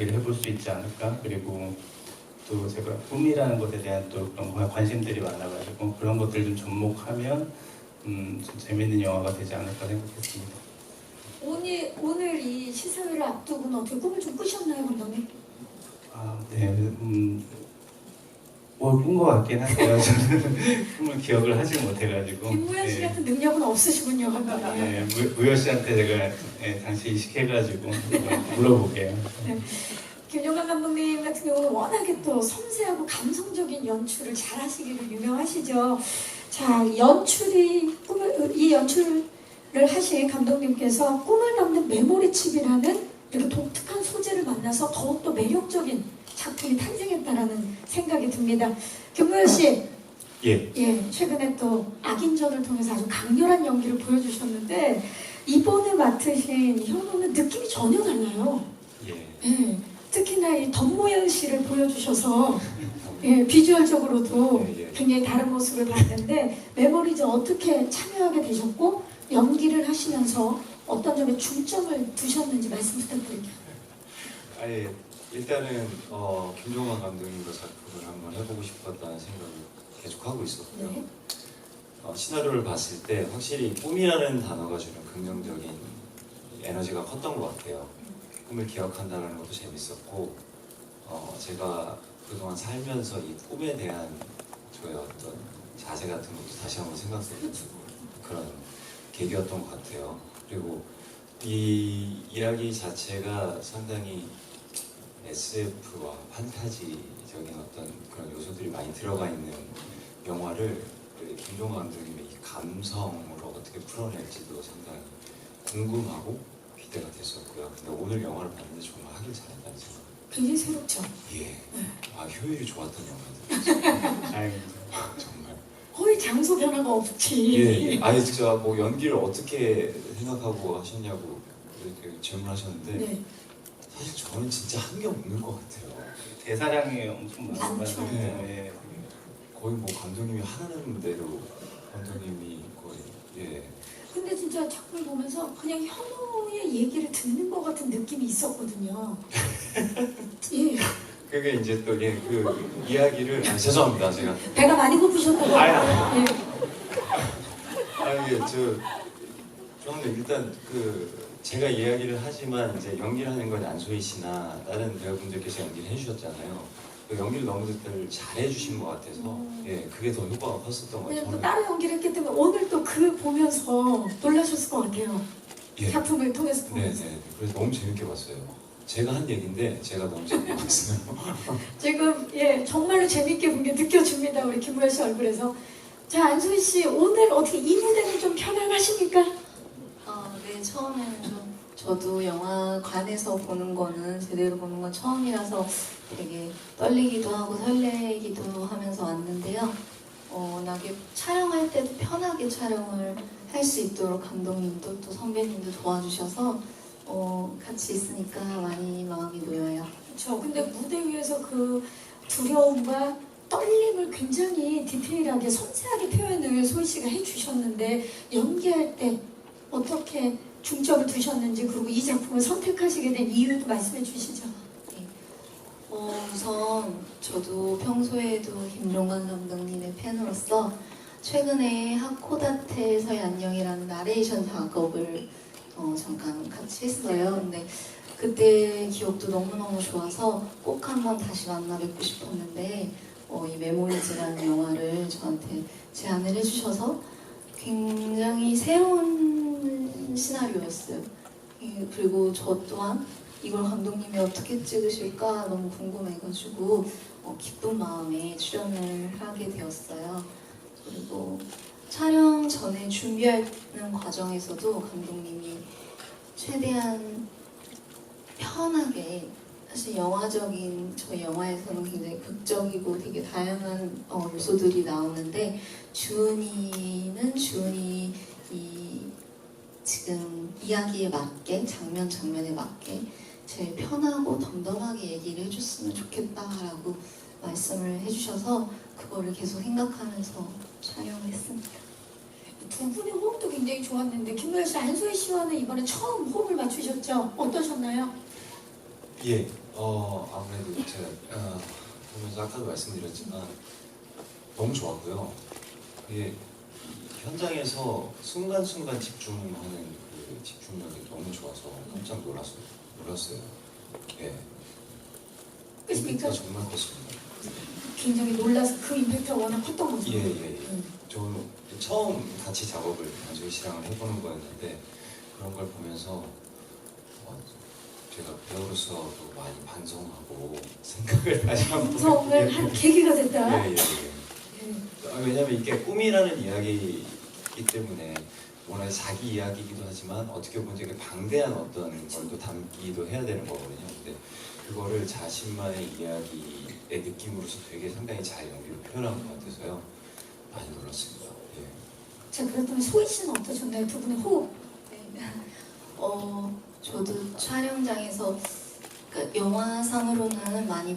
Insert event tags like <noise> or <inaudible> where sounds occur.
이야기를 해볼 수 있지 않을까 그리고 또 제가 꿈이라는 것에 대한 또 그런 관- 관심들이 많아가지고 그런 것들 좀 접목하면 음, 좀 재밌는 영화가 되지 않을까 생각했습니다. 오늘 오늘 이 시사회를 앞두고는 어떻게 꿈을 좀 꾸셨나요, 감독님? 아, 네, 음, 뭐꾼것 같긴 한데요. 저는 <laughs> 꿈을 기억을 하지 못해가지고. 김무현 씨 네. 같은 능력은 없으시군요. 네, 무- 무효 씨한테 제가 네, 당시 이식해가지고 물어볼게요. 김종관 감독님 같은 경우는 워낙에 또 섬세하고 감성적인 연출을 잘 하시기로 유명하시죠. 자, 연출이 꿈을 이 연출을 하신 감독님께서 꿈을 담는 메모리칩이라는 이렇게 독특한 소재를 만나서 더욱더 매력적인 작품이 탄생했다라는 생각이 듭니다. 김무현 씨, 예, 예, 최근에 또 악인전을 통해서 아주 강렬한 연기를 보여주셨는데 이번에 맡으신 현우는 느낌이 전혀 달라요. 예. 예, 특히나 이 덤모양 씨를 보여주셔서 예, 비주얼적으로도 예, 예. 굉장히 다른 모습을 봤는데 메모리즈 어떻게 참여하게 되셨고 연기를 하시면서 어떤 점에 중점을 두셨는지 말씀 부탁드릴게요. 아예 일단은 어, 김종환 감독님과 작품을 한번 해보고 싶었다는 생각을 계속 하고 있었고요. 네. 어, 시나리오를 봤을 때 확실히 꿈이라는 단어가 주는 긍정적인 에너지가 컸던 것 같아요. 꿈을 기억한다는 것도 재밌었고 어, 제가 그동안 살면서 이 꿈에 대한 저의 어떤 자세 같은 것도 다시 한번 생각해보고 그런 계기였던 것 같아요. 그리고 이 이야기 자체가 상당히 SF와 판타지적인 어떤 그런 요소들이 많이 들어가 있는 영화를 김종호 감독님의 이 감성으로 어떻게 풀어낼지도 상당히 궁금하고 기대가 됐었고요. 근데 오늘 영화를 봤는데 정말 하길 잘했다는 생각. 굉장히 새롭죠. 예. 아 효율이 좋았던 영화들. <laughs> 다행입니다. 정말. 거의 장소 변화가 없지. 예. 아니 진짜 뭐 연기를 어떻게 생각하고 하셨냐고 질문하셨는데 네. 사실 저는 진짜 한 게 없는 것 같아요. 대사량이 엄청 많죠. 많아서 예. 거의 뭐 감독님이 하라는 대로 감독님이 거의 예. 근데 진짜 작품 보면서 그냥 현우의 얘기를 듣는 것 같은 느낌이 있었거든요. <laughs> 예. 그게 이제 또 예 그 이야기를 아, 죄송합니다 제가 배가 많이 고프셨다고. 아야. 예. 아 이게 저 저는 일단 그 제가 이야기를 하지만 이제 연기를 하는 건 안소희 씨나 다른 배우분들께서 연기를 해주셨잖아요. 그 연기를 너무들 잘 해주신 것 같아서 음. 예 그게 더 효과가 컸었던 것 왜냐면 또 같아요. 따로 연기를 했기 때문에 오늘 또 그 보면서 놀라셨을 것 같아요. 예. 작품을 통해서 보면서. 네네 그래서 너무 재밌게 봤어요. 제가 한 얘기인데 제가 너무 재밌게 봤어요. <laughs> 지금 예 정말로 재밌게 본 게 느껴집니다 우리 김무현 씨 얼굴에서. 자 안소희 씨 오늘 어떻게 이 무대는 좀 편안하십니까? 처음에는 좀 저도 영화관에서 보는 거는 제대로 보는 건 처음이라서 되게 떨리기도 하고 설레기도 하면서 왔는데요. 어, 워낙에 촬영할 때도 편하게 촬영을 할 수 있도록 감독님도 또 선배님도 도와주셔서 어, 같이 있으니까 많이 마음이 놓여요. 그렇죠. 근데 무대 위에서 그 두려움과 떨림을 굉장히 디테일하게 섬세하게 표현을 소희 씨가 해주셨는데 연기할 때 어떻게 중점을 두셨는지 그리고 이 작품을 선택하시게 된 이유도 말씀해 주시죠. 어, 우선 저도 평소에도 김종관 감독님의 팬으로서 최근에 하코다테에서의 안녕이라는 나레이션 작업을 어, 잠깐 같이 했어요. 근데 그때 기억도 너무너무 좋아서 꼭 한번 다시 만나 뵙고 싶었는데 어, 이 메모리즈라는 영화를 저한테 제안을 해주셔서 굉장히 새로운 시나리오였어요. 예, 그리고 저 또한 이걸 감독님이 어떻게 찍으실까 너무 궁금해가지고 어, 기쁜 마음에 출연을 하게 되었어요. 그리고 촬영 전에 준비하는 과정에서도 감독님이 최대한 편하게 사실 영화적인 저희 영화에서는 굉장히 극적이고 되게 다양한 어, 요소들이 나오는데 주은이는 주은이 이 지금 이야기에 맞게 장면 장면에 맞게 제일 편하고 덤덤하게 얘기를 해줬으면 좋겠다라고 말씀을 해주셔서 그거를 계속 생각하면서 촬영을 했습니다. 두 분의 호흡도 굉장히 좋았는데 김무현 씨, 안소희 씨와는 이번에 처음 호흡을 맞추셨죠? 어떠셨나요? 예, 어 아무래도 제가 어, 보면서 아까도 말씀드렸지만 너무 좋았고요. 그게 현장에서 순간순간 집중하는 그 집중력이 너무 좋아서 깜짝 놀랐어요. 놀랐어요. 예. 그러니까 임팩트가 정말 컸습니다. 굉장히 놀라서 그 임팩트가 워낙 컸던 거죠. 예, 예, 예. 음. 저는 처음 같이 작업을 나중에 시랑을 해보는 거였는데 그런 걸 보면서 어, 제가 배우로서도 많이 반성하고 <laughs> 생각을 다시 한번 방송을 한 계기가 됐다. 예, 예, 예. 왜냐면 이게 꿈이라는 이야기이기 때문에 워낙 자기 이야기이기도 하지만 어떻게 보면 되게 방대한 어떤 걸또 담기도 해야 되는 거거든요. 근데 그거를 자신만의 이야기의 느낌으로서 되게 상당히 잘 연기로 표현한 것 같아서요. 많이 놀랐습니다. 예. 자 그렇다면 소희 씨는 어떠셨나요? 두 분의 호흡. 네. 어, 저도 촬영장에서 그러니까 영화상으로는 많이